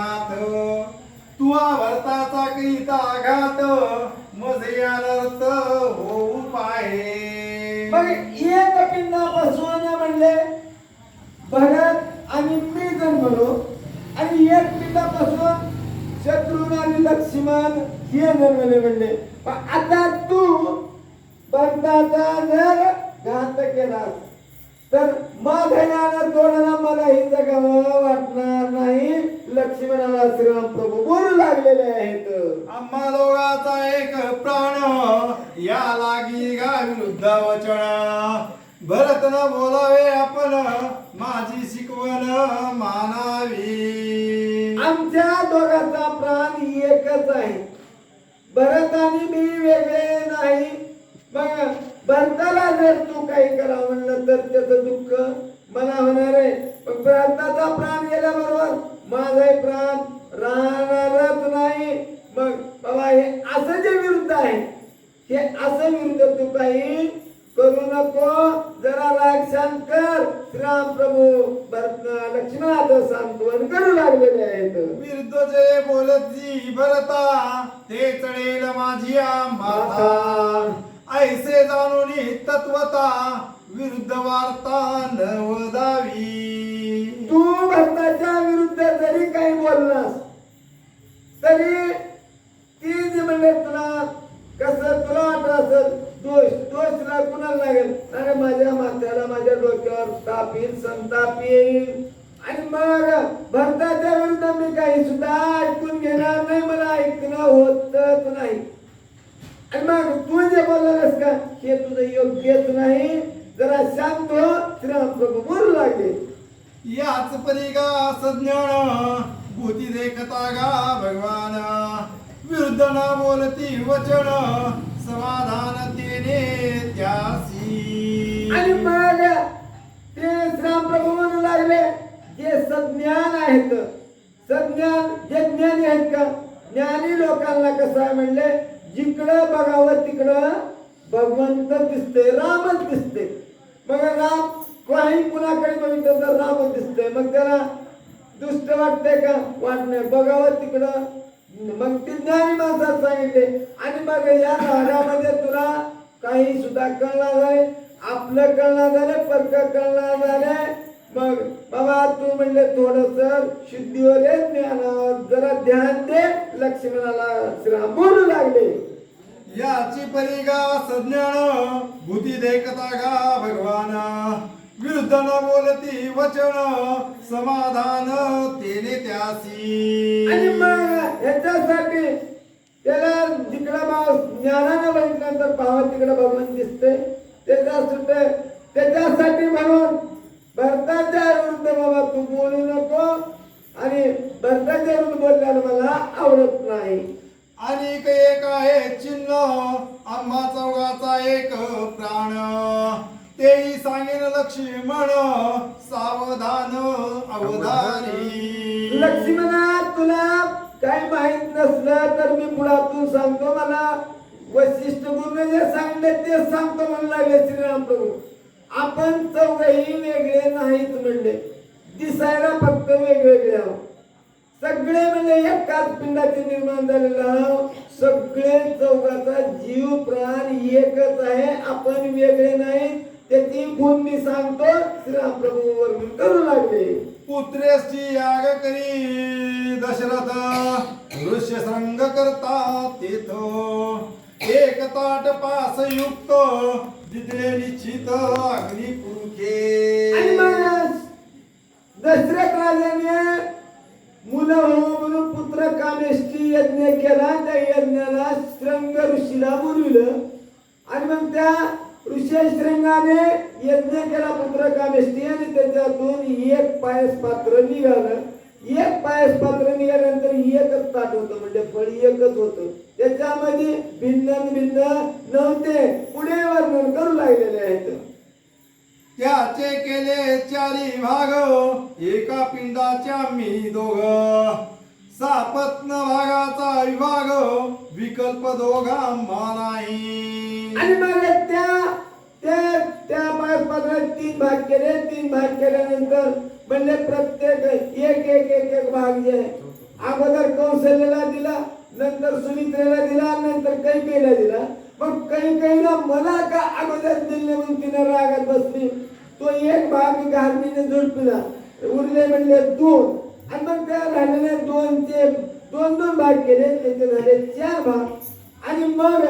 नाथ. तुवा भरताचा करीता आघात मजे अनर्थ होऊ पाहे. मग एक पिंडापासून म्हणले भरत आणि मी जन्मलो आणि एक पिंडापासून शत्रुघ्न आणि लक्ष्मण हे जन्मले म्हणले. आता तू भरताचा जर घात केलास. तर माधयाला तोडायला मला ही जगावं वाटणार नाही. लक्ष्मणाला श्रीराम प्रभू बोलू लागलेले आहेत. आम्हा दोघाचा एक प्राण या लागी गा विरुद्ध वचन. भरत न बोलावे आपण माझी शिकवण मानावी. आमच्या दोघांचा प्राण एकच आहे. भरत आणि मी वेगळे नाही. मग भरताला जर तू काही करा म्हणलं तर त्याचं दुःख मला होणार आहे. पण भरताचा प्राण गेल्याबरोबर माझाही प्राण राहणारच नाही. मग बाबा हे असं जे विरुद्ध आहे हे असं विरुद्ध तू काही करू नको. जरा राग शांत कर. श्रीराम प्रभू भरत लक्ष्मणाचं सांत्वन करू लागलेले आहेत. विरुद्ध जे बोलती भरता ते चढेल माझी माथा ऐसे जाणून तत्वता विरुद्ध वार्ता नवदावी तू भक्ताच्या विरुद्ध जरी काही बोललास तरी ती जे म्हणले तुला कसं तुला वाटत असेल दोष दोष तुला कुणाला लागेल? अरे माझ्या माथ्याला माझ्या डोक्यावर ताप येईल संताप येईल. आणि मग भरताच्या विरुद्ध मी काही सुद्धा ऐकून घेणार नाही मला ऐकणं होत नाही. आणि मग तू जे बोललास का? हे तुझं योग्यच नाही. जरा शांत हो. श्रीराम प्रभू बोलू लागले. याच परिगा सज्ञान भूती देखता गा भगवान. विरुद्ध न बोलती वचन समाधान तेने त्यासी. आणि मग ते श्रीराम प्रभू म्हणू लागले जे सज्ञान आहेत. सज्ञान जे ज्ञानी आहेत का? ज्ञानी लोकांना कसं आहे म्हणले? जिकडं बघावं तिकडं भगवंत दिसते रामच दिसते मग राम काही कुणाकडे बघितलं तर रामच दिसते मग त्याला दुष्ट वाटते का? वाट नाही. बघावं तिकडं. मग ती ज्ञानी माणसात सांगितले आणि मग या राहण्यामध्ये तुला काही सुद्धा कळणार नाही. आपलं कळणार झालं परक कळणार झालं मग बाबा तू म्हणले थोडस शुद्धीवर ये ज्ञानावर जरा ध्यान दे. लक्ष्मणाला श्रीराम बोलू लागले. याची परिगा सज्ञान भूती देखता गा भगवान. विरुद्ध न बोलती वचन समाधान तेने त्यासी. आणि मग याच्यासाठी त्याला जिकडं भाव ज्ञानानं बघितल्यानंतर भावा तिकडं भगवान दिसते त्याच्यासाठी त्याच्यासाठी म्हणून भरताच्या विरुद्ध बाबा तू बोलू नको. आणि भरताच्या विरुद्ध बोलल्याला मला आवडत नाही. अनेक एक आहे चिन्ह आम्हा चौघाचा एक प्राण. तेही सांगेन लक्ष्मण सावधान अवधानी. लक्ष्मणा तुला काही माहीत नसलं तर मी मुळातून सांगतो मला. वशिष्ठ गुरुने जे सांगले ते सांगतो म्हणू लागले श्रीराम प्रभू आपण चौघही वेगळे नाहीत म्हणले. दिसायला फक्त वेगवेगळे आहोत. सगळे म्हणजे एकाच पिंडाचे निर्माण झालेलं आहोत. सगळे चौघाचा जीव प्राण एकच आहे. आपण वेगळे नाहीत. त्याची गुण मी सांगतो. श्रीरामप्रभू वर्णन करू लागले. पुत्रेशी याग करी दशरथ. दृश्य संग करता तेथ. एक ताट पास युक्त दिदे निश्चित अग्नी आणि पुरुखे मग दशरथ राजाने मुलं हो म्हणून पुत्र कामेष्टी यज्ञ केला. त्या यज्ञाला श्रंग ऋषीला बोलविलं. आणि मग त्या ऋषी श्रंगाने यज्ञ केला पुत्र कामेष्टी. आणि त्याच्यातून एक पायस पात्र निघालं. एक पायस पात्र निघाल्यानंतर एकच ताट होतं म्हणजे फळ एकच होतं. त्याच्यामध्ये भिन्न भिन्न नव्हते पुढे वर्णन करू लागलेले आहेत. त्याचे केले चारी भाग एका पिंडाच्या मी दोघ. सापत्न भागाचा विभाग विकल्प दोघा नाही. आणि मग त्या त्या त्या पाच पात्रात तीन भाग केले तीन भाग केल्यानंतर म्हणजे प्रत्येक एक एक एक एक भाग जे अगोदर कौशल्याला दिला नंतर सुमित्रेला दिला नंतर कैकेला दिला. मग कैकेला मला का अगोदर दिले म्हणून तिने रागात बसली? तो एक भाग घालमीने झुडपिला उरले म्हणले दोन. आणि मग त्या राहिलेले दोनचे दोन दोन भाग केले. त्याचे झाले चार भाग. आणि मग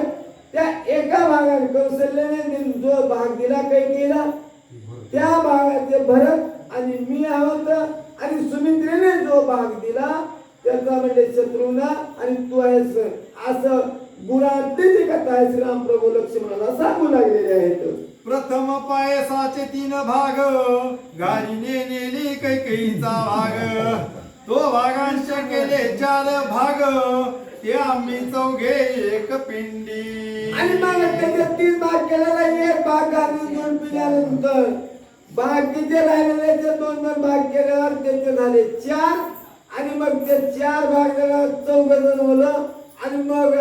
त्या एका भागात कौशल्याने दिल- जो भाग दिला कैकेला त्या भागाचे भरत आणि मी आहोत आणि सुमित्रेने जो भाग दिला त्याचा म्हणजे शत्रुघ्ना आणि तू आहेस असं गुणातीत कथा आहे. श्रीरामप्रभू लक्ष्मणाला सांगू लागलेले आहेत. प्रथम पायसाचे तीन भाग गाडीने नेली कैकईचा भाग. तो भागांश केले चार भाग ते आम्ही चौघे एक पिंडी. आणि मग त्याच्यात तीन भाग केलेला एक भाग घालून दोन पिल्यानंतर बाकीचे राहिलेले ते दोन दोन भाग केल्यावर त्याचे झाले चार. आणि मग ते चार भाग चौघ जण होलं. आणि मग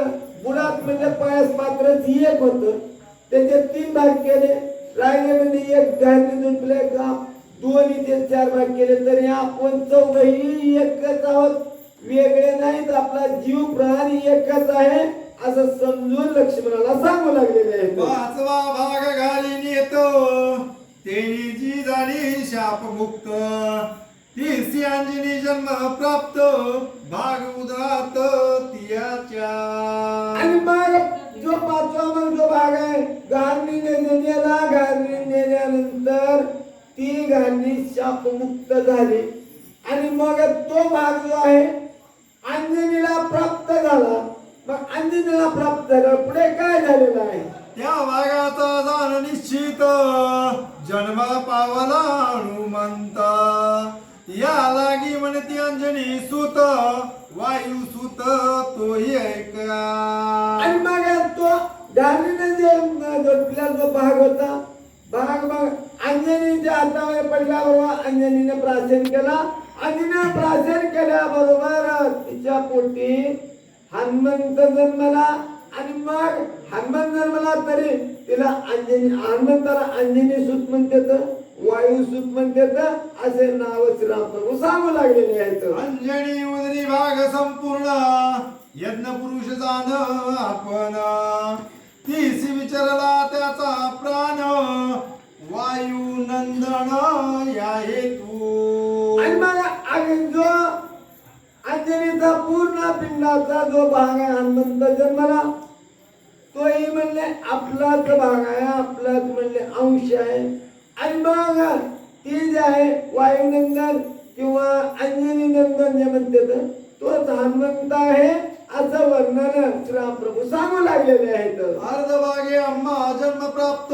बुडात म्हणजे पायस पात्र एक होत. त्याचे तीन भाग केले. राहिले म्हणजे एक घालून दोन पिले का दोन इथे चार भाग केले. तरी आपण चौघही एकच आहोत. वेगळे नाहीत आपला जीव प्राण एकच आहे असं समजून लक्ष्मणाला सांगू लागलेले आहे पाचवा भाग घालीन येतो. तेनी जी झाली शापमुक्त तिसरी अंजनी जन्म प्राप्त. भाग उदात तियाच्या. आणि मग जो पाचवा मग जो भाग आहे गांधीने नेण्याला गांधी नेल्यानंतर ती गांधी शापमुक्त झाली. आणि मग तो भाग जो आहे अंजनीला प्राप्त झाला. मग अंजनीला प्राप्त झाला पुढे काय झालेलं आहे? त्या भागाचा जाण निश्चित. जन्म पावला हनुमंत. या लागी म्हणती अंजनी सुत. वायू सुत तोही ऐका. आणि मग तो गांधीने जे जोडलेला जो भाग होता भाग मग अंजनीच्या हातावर पडल्याबरोबर अंजनीने प्राशन केला. अंजनीने प्राशन केल्याबरोबर तिच्या पोटी हनुमंत जन्मला आणि मग हनुमंत जन्मला तरी तिला अंजनी हनुमंताला अंजनी सुत म्हणतात वायू सुत म्हणतात असे नाव श्रीरामप्रभू सांगू लागलेले आहेत अंजनी उदरी भाग संपूर्ण यज्ञ पुरुष जाण आपण. तीस विचारला त्याचा प्राण वायू नंदन या हेतू. आणि मग आणि जो अंजनीचा पूर्ण पिंडाचा जो भाग आहे हनुमंत जन्मला तोही म्हणले आपलाच भाग आहे आपलाच म्हणले अंश आहे. आणि मग ती जे आहे वायुनंदन किंवा अंजनी नंदन जे म्हणते तोच हनुमंत आहे असं वर्णन श्रीरामप्रभू सांगू लागलेले आहेत. अर्ध भागे आम्हा जन्म प्राप्त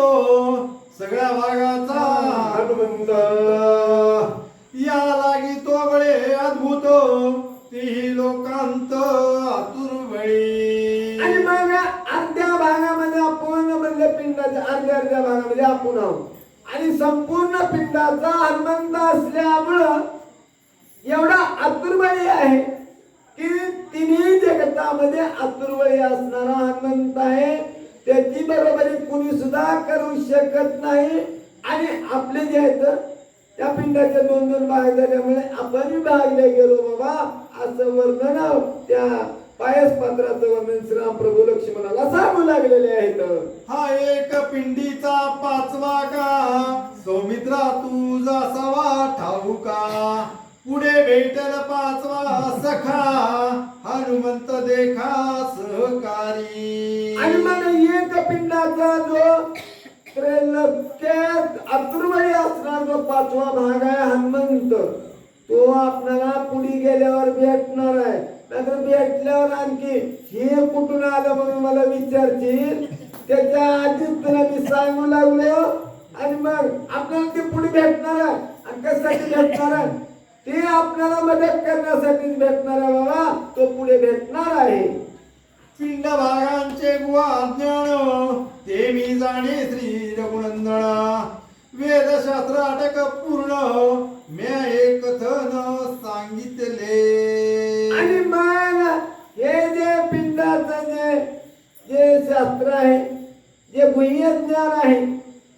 सगळ्या भागाचा हनुमंत. तीही लोकांत आतुर आणि मग अर्ध्या भागामध्ये आपण म्हणजे पिंडाच्या अर्ध्या अर्ध्या भागामध्ये आपण आहोत. आणि संपूर्ण पिंडाचा हनुमंत असल्यामुळं एवढा आतुरबळी आहे की तिन्ही जगतामध्ये आतुरबळी असणारा हनुमंत आहे. त्याची बरोबरी कुणी सुद्धा करू शकत नाही. आणि आपले जे आहेत त्या पिंडाचे दोन दोन भाग झाल्यामुळे आपण विभागले गेलो बाबा. असं वर्णन त्या पायस पात्राचं वर्णन श्रीराम प्रभू लक्ष्मणाला सांगू लागलेले आहेत. हा एक पिंडीचा पाचवा का? सौमित्रा तुझा सवा ठाऊका पुढे भेटल पाचवा सखा. हनुमंत देखा सहकारी. आणि मग एक पिंडाचा जो त्यात अतुर्वयी असणार जो पाचवा भाग आहे हनुमंत. तो आपल्याला पुढे गेल्यावर भेटणार आहे. नंतर भेटल्यावर आणखी हे कुठून आलं म्हणून मला विचारतील त्याच्या आधीच तुला मी सांगू लागलो. आणि मग आपल्याला ते पुढे भेटणार आहे. आणि कशासाठी भेटणार आहे? ते आपल्याला मदत करण्यासाठी भेटणार आहे बाबा. तो पुढे भेटणार आहे. पिंड भागांचे गुहा ज्ञान ते मी जाणे श्री रघुनंदन. वेदशास्त्र अटक पूर्ण म्या एक कथन सांगितले. आणि मग हे जे पिंडाचं जे जे शास्त्र आहे जे गुह्य ज्ञान आहे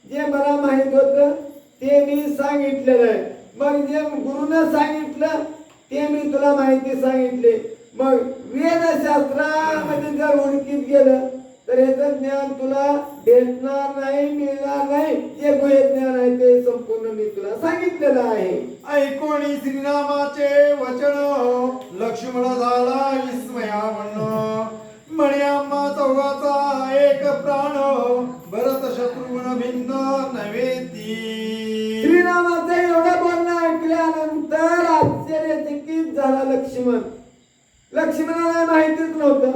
जे मला माहीत होतं ते मी सांगितलेलं आहे. मग जे गुरुनं सांगितलं ते मी तुला माहिती सांगितले. मग वेदशास्त्रामध्ये जर उडकीत गेलं तर याचं ज्ञान तुला भेटणार नाही मिळणार नाही. जे गुहे ज्ञान आहे ते संपूर्ण मी तुला सांगितलेलं आहे. ऐकोणी श्रीरामाचे वचन. लक्ष्मण झाला विस्मया म्हण म्हणे आम्हा चौघाचा एक प्राण. भरत शत्रुघ्न भिन्न नव्हे ती. श्रीरामाचं एवढं बोलणं ऐकल्यानंतर आश्चर्यचकित झाला लक्ष्मण. लक्ष्मणाला माहितीच नव्हतं.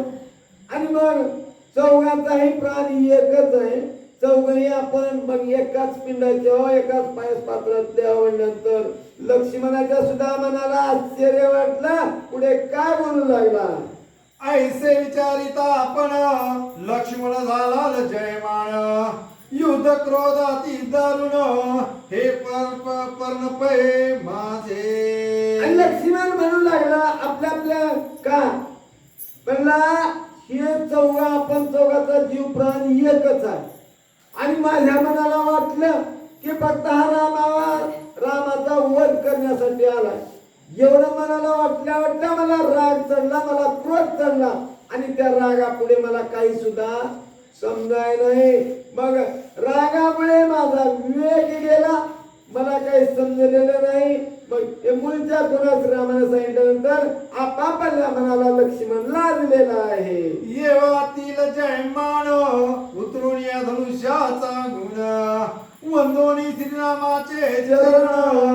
आणि मग चौघाचाही प्राण एकच आहे. चौघही आपण मग एकाच पिंडाच्या एकाच पायस पात्रातले आवडल्यानंतर लक्ष्मणाच्या सुद्धा मनाला आश्चर्य वाटलं. पुढे काय बोलू लागला? ऐसे विचारिता आपण लक्ष्मण झाला जयमान युद्ध क्रोधाती दारुण हे पर्प पर्णपय आणि माझे. लक्ष्मण म्हणू लागला आपल्या आपल्या का? म्हणला हे चौघा आपण चौघाचा जीव प्राण एकच आहे. आणि माझ्या मनाला वाटलं की फक्त हा रामावा रामाचा वध करण्यासाठी आला एवढं मनाला वाटल्या वाटल्या मला राग चढला मला क्रोध चढला. आणि त्या रागापुढे मला काही सुद्धा समजाय नाही. मग रागामुळे माझा विवेक गेला. मला काही समजलेलं नाही. मग हे मुलच्या गुणास रामाने सांगितल्यानंतर आपापल्या मनाला लक्ष्मण लाजलेला आहे. येवातील जयमान उतरून या धनुष्याचा गुण. वंदोनी श्रीरामाचे चरण.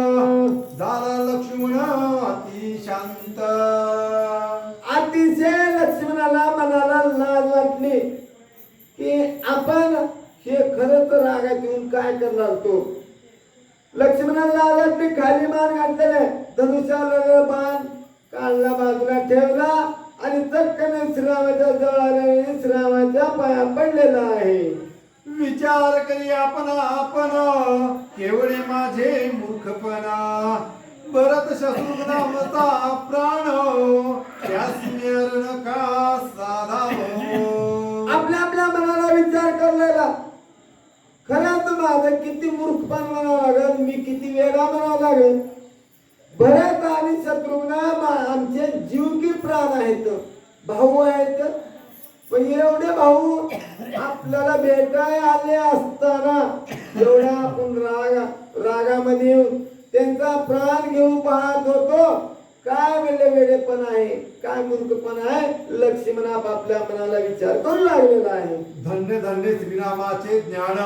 जागा घेऊन काय करणार तो? लक्ष्मणाला आला वाटली खाली मान घातलेले धनुष्याला बाण काढला बाजूला ठेवला आणि चक्कन श्रीरामाच्या जवळ आल्याने श्रीरामाच्या पाया पडलेला आहे. विचार करी आपण आपण. केवळे माझे मूर्खपणा. भरत शत्रुघ्नामता प्राण. त्यास का साधा आपल्या आपल्या मनाला विचार करलेला खरंच माझं किती मूर्खपण म्हणावं लागेल मी किती वेगळा म्हणावं लागेल भरत आणि शत्रुघ्न आमचे जीव की प्राण आहेत. भाऊ आहेत. पण एवढे भाऊ आपल्याला भेटाय आले असताना एवढा आपण रागा रागामध्ये येऊन त्यांचा प्राण घेऊन पाहत होतो. काय वेळे वेळेपण आहे काय मूर्खपण आहे लक्ष्मण आपल्या मनाला विचार करू लागलेला आहे. धन्य धन्य श्रीरामाचे ज्ञान.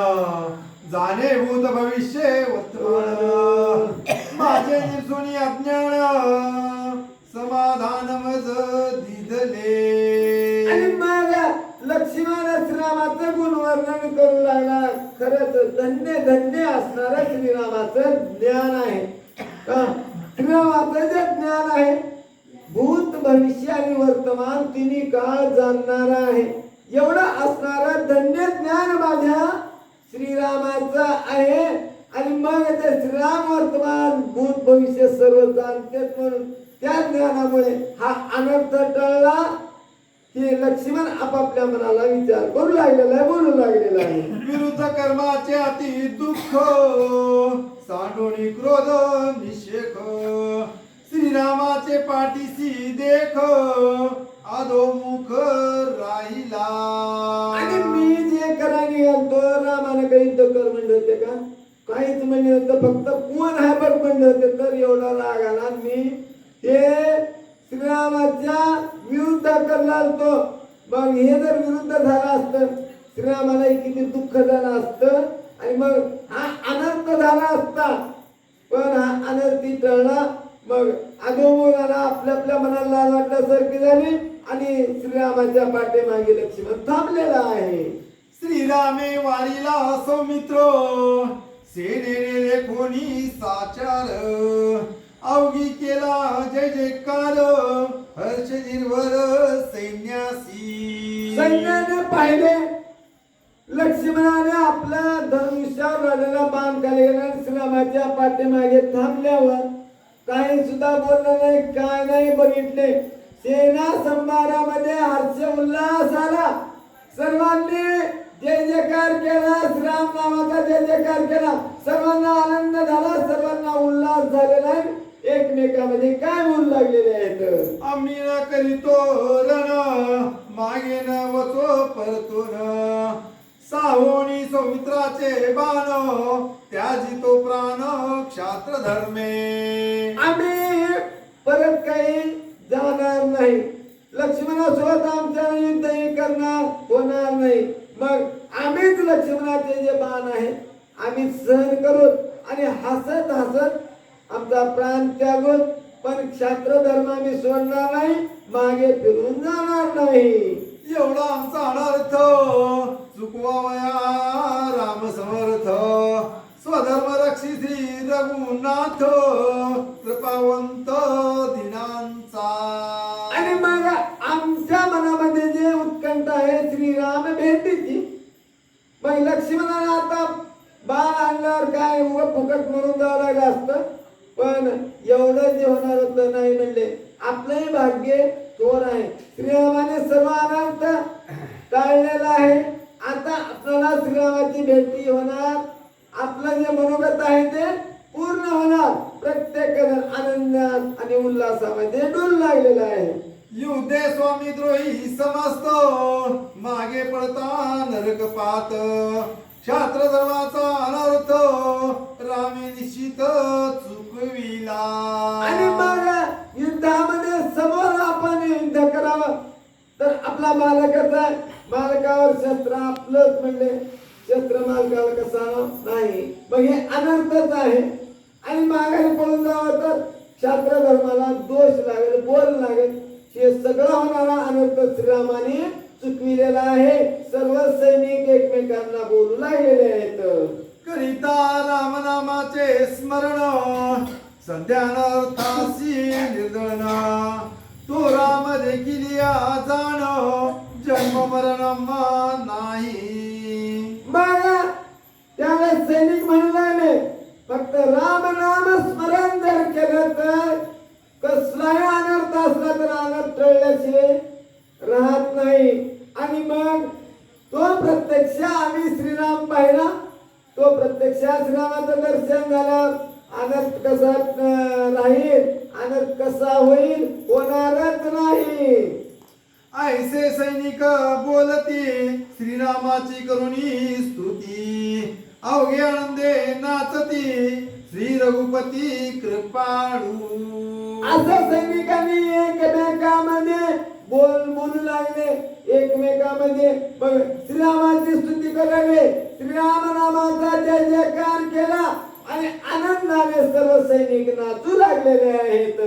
जाणे भूत भविष्य वर्तमान. माझे निर्सुनी अज्ञान समाधान मज दिदले. आणि लक्ष्मण श्रीरामाचं गुणवर्णन करू लागला. खरंच धन्य धन्य असणार श्रीरामाचं ज्ञान आहे. का? श्रीरामाचं जे ज्ञान आहे. भूत भविष्य आणि वर्तमान तिन्ही काळ जाणणार आहे. एवढं असणारा धन्य ज्ञान माझ्या श्रीरामाचा आहे. आणि मग ते श्रीराम वर्तमान भूत भविष्य सर्व जाणतेच म्हणून त्या ज्ञानामुळे हा अनर्थ टळला की लक्ष्मण आपापल्या मनाला विचार करू लागलेला आहे बोलू लागलेला आहे. विरुद्ध कर्माचे अति दुःख. सांडोनी क्रोध निषेख श्रीरामाचे पाठीशी देख अधोमुख राहिला. आणि मी जे करायला गेलतो रामाने काही युद्ध कर म्हणले होते का? काहीच म्हणजे होतं फक्त कोण आहे बघ म्हणले होते तर एवढा राग आला. मी हे श्रीरामाच्या विरुद्ध करला तो मग हे जर विरुद्ध झालं असतं श्रीरामाला किती दुःख झालं असतं. आणि मग हा अनर्थ झाला असता. पण हा अनर्थी टळला. मग अधोमुखाला आपल्या आपल्या मनाला वाटल्यासारखी झाली आणि श्रीरामाच्या पाठीमागे लक्ष्मण थांबलेला आहे. श्रीरामे वारीला सौमित्र सेनेने कोणी साचार. अवघी केला जय जयकार. हर्ष निर्भर सैन्यासी. सैन्याने पाहिले लक्ष्मणाने आपला धनुष्यावर आलेला बाण खाली गेला आणि श्रीरामाच्या पाठीमागे थांबल्यावर काही सुद्धा बोललं नाही काय नाही बघितले. सेना संभारामध्ये हर्ष उल्हास आला. सर्वांनी जय जयकार केला श्रीराम नावाचा जय जयकार केला. सर्वांना आनंद झाला सर्वांना उल्हास झालेला आहे. एकमेकामध्ये काय म्हणून लागलेले आहेत? आम्ही ना करीतो रण मागे न वचो परतून. साहोनी सौमित्राचे बाण त्याजी तो प्राण क्षात्र धर्मे आम्ही परत काही जाणार नाही. लक्ष्मणासोबत आमच्या युद्धही करणार होणार नाही. मग आम्हीच लक्ष्मणाचे जे बाण आहे आम्ही सहन करू आणि हसत हसत आमचा प्राण त्यागून पण क्षात्र धर्म आम्ही सोडणार नाही मागे फिरून जाणार नाही. एवढा आमचा अनर्थ. चुकवावया राम समर्थ. स्वधर्म रक्षिसी रघुनाथ. कृपावंत दिनांचा. आणि मग आमच्या मनामध्ये जे उत्कंठ आहे श्रीराम भेटीची मग लक्ष्मणाला आता बाण आणल्यावर काय उगं फुकट म्हणून जावं लागलं असतं? पण एवढं जे होणार होतं नाही म्हणले. आपलंही भाग्य थोर आहे. श्रीरामाने सर्व अनर्थ टाळलेला आहे. आता आपल्याला श्रीरामाची भेटी होणार. आपलं जे मनोगत आहे ते पूर्ण होणार. प्रत्येक आनंदात आणि उल्हासामध्ये डोल लागलेला आहे. युद्धे स्वामी द्रोही समस्त मागे पडता नरक पात. क्षात्र धर्माचा अनर्थ रामे निश्चित चुकविला. आणि मग युद्धामध्ये समोर आपण युद्ध करावं. तर आपला मालकाचा मालकावर शस्त्र आपलंच म्हणले. शस्त्र मालकाला कसा? नाही. मग हे अनर्थच आहे. आणि माघारी पळून जावं तर शास्त्र धर्माला दोष लागेल बोल लागेल. हे सगळं होणारा अनर्थ श्रीरामाने चुकविलेला आहे. सर्व सैनिक एकमेकांना बोलू लागलेले आहेत. करिता रामनामाचे स्मरण. संध्यानर्थासी निर्दन तो राम देखील या जाण हो, जन्म मरण नाही. बघा त्यावेळेस सैनिक म्हणू फक्त राम नाम स्मरण जर केलं तर कसलाही अनर्थ असला तर अनर्थ टळल्याशिवाय राहत नाही. आणि मग तो प्रत्यक्ष आम्ही श्रीराम पाहिला. तो प्रत्यक्ष श्रीरामाचं दर्शन झालं. अनर्थ कसा राहील? अनर्थ कसा होईल? होणारच नाही. ऐसे सैनिक बोलती श्रीरामाची करुणी स्तुती. अवघे आनंदे नाचती श्री रघुपती कृपाळू. असं सैनिकांनी एकमेकांमध्ये बोल बोलू लागले. एकमेकांमध्ये श्रीरामाची स्तुती करावे. श्रीराम नामाचा जय जयकार केला. आणि आनंदाने सर्व सैनिक नाचू लागलेले आहेत.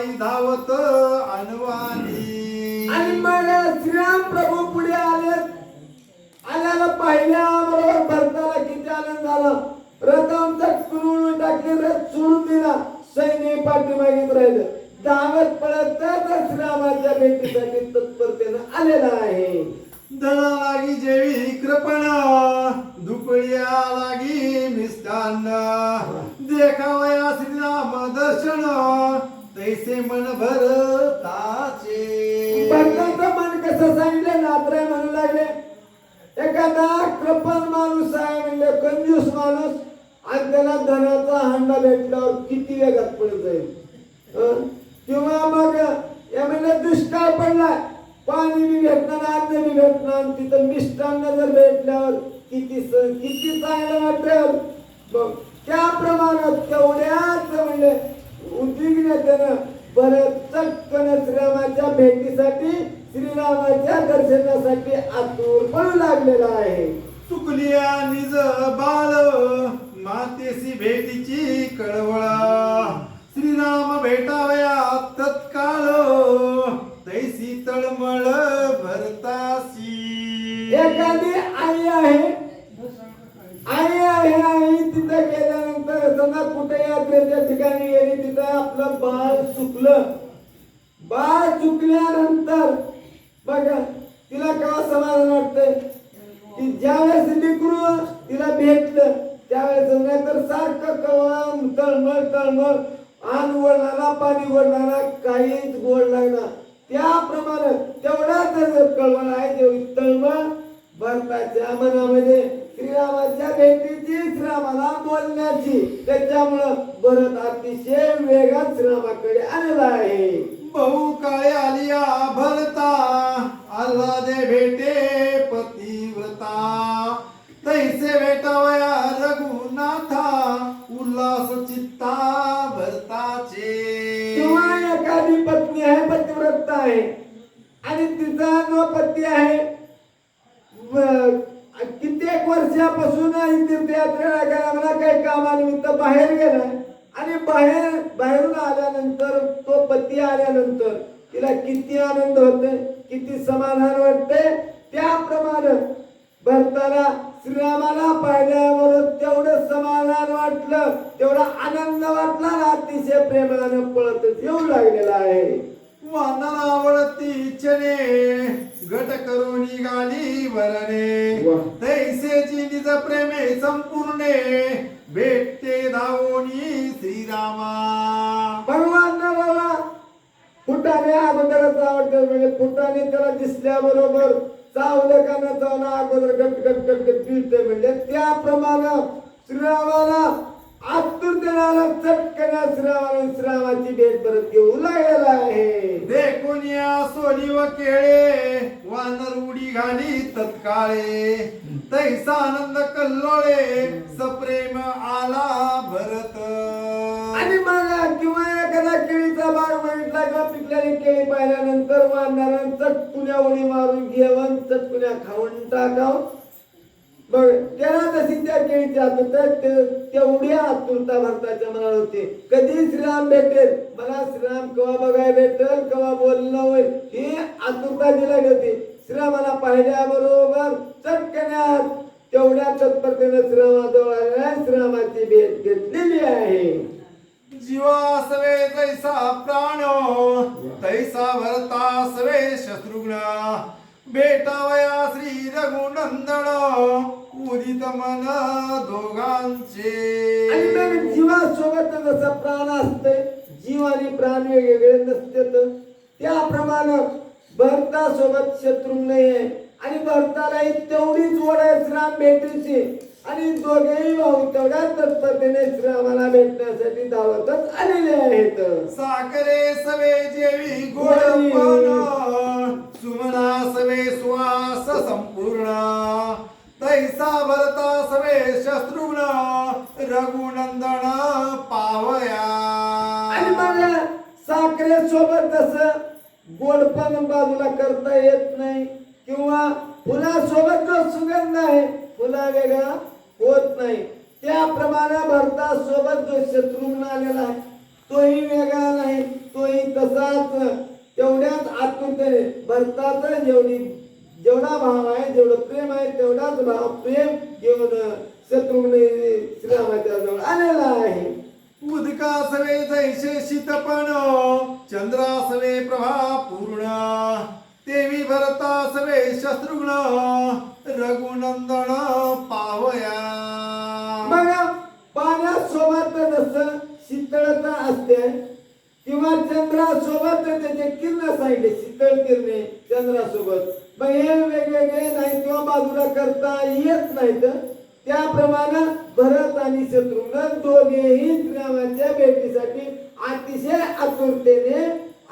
पायी धावत अनवाणी आणि मग श्रीराम प्रभू पुढे आले. आल्याला पाहिल्या बरोबर भरताला किती आनंद झाला. रथ आमचा कुरून टाकले रथ सोडून दिला. सैन्य पाठीमागेत राहिलं. धावत तर श्रीरामाच्या भेटीसाठी तत्परतेनं आलेला आहे. दळा लागी जेवी कृपणा दुपळ्या लागी मिष्टान्न. देखावया श्रीराम दर्शन. तैसे मन भरताचे भक्ताचं मन कसं सांगितलं नात्रे म्हणू लागले. एखादा कपन माणूस आहे म्हणजे कंजूस माणूस आणि त्याला धनाचा हांडा भेटल्यावर किती वेगात पडत जाईल. किंवा मग या म्हणजे दुष्काळ पडलाय पाणी बी भेटणार अन्न बी भेटणार तिथं मिष्टान्न जर भेटल्यावर किती स- किती चांगलं वाटेल. त्याप्रमाणात तेवढ्याच म्हणजे उद्विग्नतेनं परत चटकन श्रीरामाच्या भेटीसाठी श्रीरामाच्या दर्शनासाठी आतुर पडू लागलेला आहे. चुकलिया निज बाल मातेसी भेटीची कळवळा. श्रीराम भेटावया तत्काळ तैसी तळमळ भरतासी एखादी आई आहे आणि आहे आई तिथं गेल्यानंतर समजा कुठे यात्रेच्या ठिकाणी गेली तिथं आपलं बाळ चुकलं. बाळ चुकल्यानंतर बघा तिला केव्हा समाधान वाटतंय? की ज्यावेळेस लेकरू तिला भेटलं त्यावेळेस नाही तर सारखं कवा तळमळ तळमळ आन वळणारा पाणी वळणारा काहीच गोड लागणार. त्याप्रमाणे तेवढाच कळवण आहे तेवढी तळमळ भरताच्या मनामध्ये श्रीरामाच्या भेटीची श्रीरामाला बोलण्याची. त्याच्यामुळं भरत अतिशय वेगात श्रीरामाकडे आलेला आहे. बहु काळे आलिया भरता आल्हादे भेटे पतिव्रता. तैसे भेटावया रघुनाथा उल्हास चित्ता भरताचे. किंवा एखादी पत्नी आहे पतिव्रत आहे. आणि तिचा जो पती आहे कित्येक वर्षापासून तीर्थयात्रेला गेला म्हणा काही कामानिमित्त बाहेर गेला. आणि बाहेर बाहेरून आल्यानंतर तो पती आल्यानंतर तिला किती आनंद होते किती समाधान वाटते त्याप्रमाणे भरताला श्रीरामाला पाहिल्यावर तेवढं समाधान वाटलं तेवढा आनंद वाटला ना अतिशय प्रेमानं पळतच येऊ लागलेला आहे. वानरावळती इच्छने गट करून निघाली वरणे. तैसेची निज प्रेमे संपूर्णे भेटते धावोनी श्रीरामा भगवान बाबा फुटाने अगोदरच आवडतं म्हणजे फुटाने त्याला दिसल्याबरोबर चावलं का न चावलं अगोदर गट गट गट गट म्हणजे त्याप्रमाणे श्रीरामाला आतुरतेला चटकन श्रीरामाला श्रीरामाची भेट परत येऊ लागलेला आहे. देखून या सोनी व केळे वानर उडी घाली तत्काळे. तैसा आनंद कल्लोळे सप्रेम आला भरत. आणि मग किंवा एखादा केळीचा बाग बघितला किंवा पिकलेली केळी पाहिल्यानंतर वाढणाऱ्या चटकुन्या उडी मारून घेऊन चटकुन्या खाऊन टाकाव. बघ त्याला जशी त्या केळीची आतुरता तेवढी आतुरता भक्ताच्या मनात होती. कधी श्रीराम भेटेल मला श्रीराम केव्हा बघायला भेटेल केव्हा बोलणं होईल ही आतुरता दिला होती श्रीरामाला पाहिल्याबरोबर चटकण्यात तेवढ्या तत्परतेने श्रीरामाजवळ श्रीरामाची भेट घेतलेली आहे. जीवा सवे तैसा प्राण तैसा भरता सवे शत्रुघ्न. बेटावया श्री रघुनंदन. उदित मन दोघांचे. आणि मग जीवासोबत जसं प्राण असते जीव आणि प्राण वेगवेगळे नसते तर त्याप्रमाणे भरतासोबत शत्रू आहे आणि भरतालाही तेवढीच ओढ श्राम भेटीची आणि दोघेही भाऊ तेवढ्या तत्परतेने श्रामाला भेटण्यासाठी धावतच आलेले आहेत. साखरे सवे जेवी गोडपण सुमना सवे सुवास संपूर्ण. तैसा भरता सवे शत्रुघ्न रघुनंदन पावया। आणि मला साखरे सोबत जसं गोडपण बाजूला करता येत नाही किंवा फुलासोबत जो सुगंध आहे फुला वेगळा होत नाही. त्याप्रमाणे भरता सोबत जो शत्रुघ्न आलेला आहे तोही वेगळा नाही तोही तसाच. तेवढ्याच आतुरतेने भरताच जेवढी जेवढा भाव आहे जेवढं प्रेम आहे तेवढाच भाव प्रेम घेऊन शत्रुघ्न श्रीरामाच्या जवळ आलेला आहे. उदका सवे सवे जैसे शीतपण चंद्रासवे प्रभा पूर्ण तेवी भरता सवे शत्रुघ्न रघुनंदन पावया. बघा पाण्यासोबत जसं शीतळता असते किंवा चंद्रासोबत त्याचे किरण सांगितले शीतळ किरणे चंद्रासोबत. मग हे वेगवेगळे नाही किंवा बाजूला करता येत नाहीत त्याप्रमाणे भरत आणि शत्रुघ्न दोघेही श्रीरामाच्या भेटीसाठी अतिशय आतुरतेने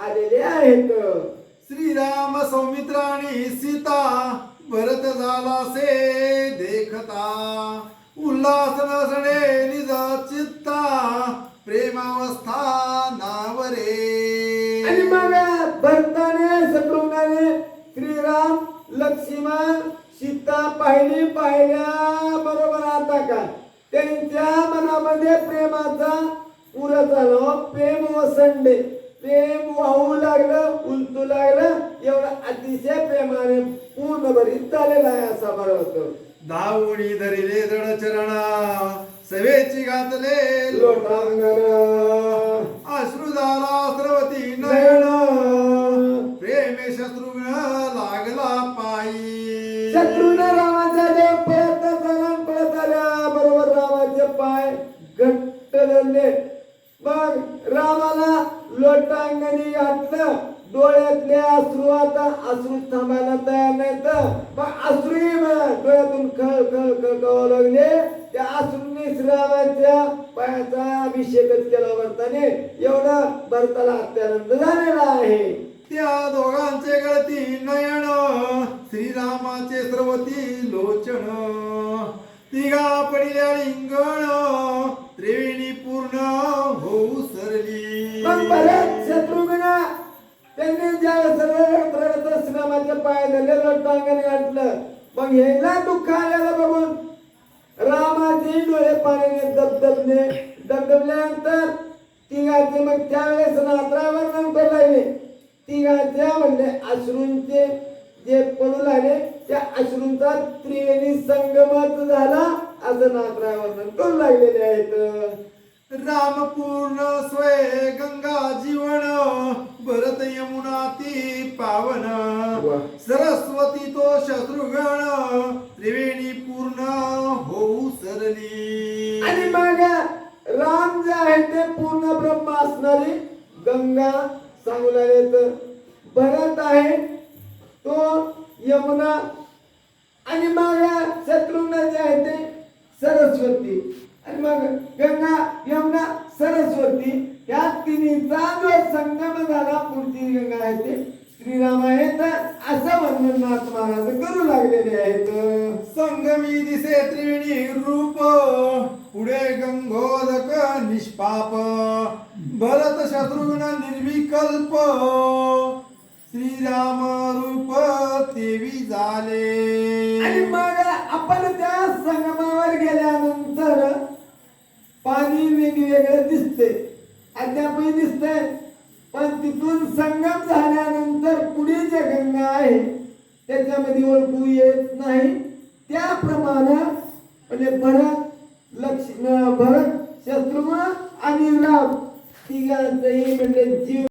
आलेले आहेत. श्रीराम सौमित्र आणि सीता भरत झाला से देखता. उल्हास नसणे निज चित्ता प्रेमावस्था नावरे. आणि मग भरताने शत्रुघ्नाने श्रीराम लक्ष्मण सीता पाहिली पाहिल्या बरोबर आता का? त्यांच्या मनामध्ये प्रेमाचा पुर झाला प्रेम वसंडे प्रेम वाहू लागलं उलटू लागलं. एवढं अतिशय प्रेमाने पूर्ण भरीत झालेलं आहे असा बरं होतं धावणी धरिले दड चरणा सवेची घातले लोटांगण. अश्रुधारा स्रवती नयन. शत्रुघ्न लागला पायी. शत्रुघ्न रामाचा देव पळत झाला पळत आल्या बरोबर रामाचे पाय घट्ट धरले मग रामाला लोटांगणी घातलं. डोळ्यातले अश्रू आता अश्रू थांबायला तयार नाहीत. मग अश्रूही डोळ्यातून खळ खळ खळ कळू लागले. त्या अश्रूंनी श्रीरामाच्या पायाचा अभिषेकच केला भरताने एवढा भरताला अत्यानंद झालेला आहे. त्या दोघांचे गळती नयन. श्रीरामाचे स्रवती लोचन. तिघा पडिल्या लिंगण त्रिवेणी पूर्ण होऊ सरली. सरस्वती. आणि मग गंगा यमुना सरस्वती या तिन्हीचा जो संगम झाला पुढची गंगा आहे ते श्रीराम आहेत. असं वर्णन नाथ महाराज करू लागलेले आहेत. संगमी दिसे त्रिवेणी रूप. पुढे गंगोदक निष्पाप. भरत शत्रुघ्न निर्विकल्प. श्रीराम रूप तेवी झाले. आणि मग आपण त्या संगमावर गेल्यानंतर पाणी वेगवेगळं दिसते. अद्यापही दिसतंय. पण तिथून संगम झाल्यानंतर पुढे जे गंगा आहे त्याच्यामध्ये ओळखू येत नाही. त्याप्रमाणे म्हणजे भरत लक्ष्मी भरत शत्रुघ्न आणि राम तिघांचंही म्हणजे जीव